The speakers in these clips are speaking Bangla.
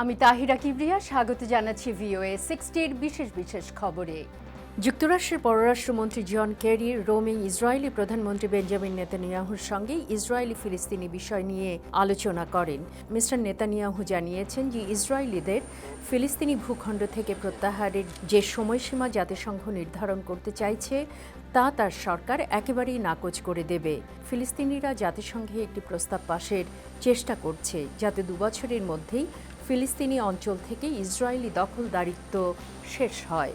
আমি তাহিরা কিবরিয়া, স্বাগত জানাচ্ছি ভিওএ সিক্সটির বিশেষ বিশেষ খবরে। যুক্তরাষ্ট্রের পররাষ্ট্রমন্ত্রী জন কেরি রোমে ইসরায়েলি প্রধানমন্ত্রী বেঞ্জামিন নেতানিয়াহুর সঙ্গে ইসরায়েলি ফিলিস্তিনি বিষয় নিয়ে আলোচনা করেন। মিস্টার নেতানিয়াহু জানিয়েছেন যে ইসরায়েলিদের ফিলিস্তিনি ভূখণ্ড থেকে প্রত্যাহারের যে সময়সীমা জাতিসংঘ নির্ধারণ করতে চাইছে, তা তার সরকার একেবারেই নাকচ করে দেবে। ফিলিস্তিনিরা জাতিসংঘে একটি প্রস্তাব পাশের চেষ্টা করছে, যাতে দুবছরের মধ্যেই ফিলিস্তিনি অঞ্চল থেকে ইসরায়েলি দখলদারিত্ব শেষ হয়।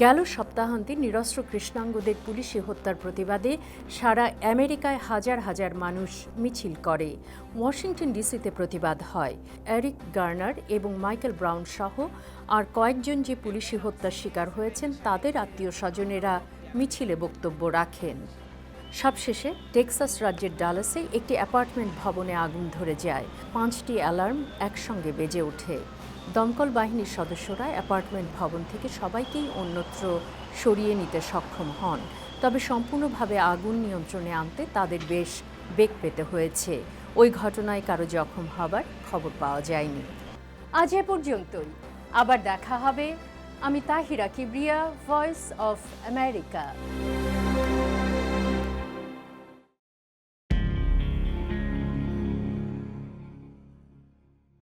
গেল সপ্তাহান্তে নিরস্ত্র কৃষ্ণাঙ্গদের পুলিশি হত্যার প্রতিবাদে সারা আমেরিকায় হাজার হাজার মানুষ মিছিল করে। ওয়াশিংটন ডিসিতে প্রতিবাদ হয়। এরিক গার্নার এবং মাইকেল ব্রাউন সহ আর কয়েকজন যে পুলিশি হত্যার শিকার হয়েছেন, তাদের আত্মীয় স্বজনেরা মিছিলে বক্তব্য রাখেন। সবশেষে টেক্সাস রাজ্যের ডালাসে একটি অ্যাপার্টমেন্ট ভবনে আগুন ধরে যায়। পাঁচটি অ্যালার্ম একসঙ্গে বেজে ওঠে। দমকল বাহিনীর সদস্যরা অ্যাপার্টমেন্ট ভবন থেকে সবাইকেই অন্যত্র সরিয়ে নিতে সক্ষম হন। তবে সম্পূর্ণভাবে আগুন নিয়ন্ত্রণে আনতে তাদের বেশ বেগ পেতে হয়েছে। ওই ঘটনায় কারও জখম হবার খবর পাওয়া যায়নি। আজ এ পর্যন্তই। আবার দেখা হবে। আমি Tahira Kibria voice of America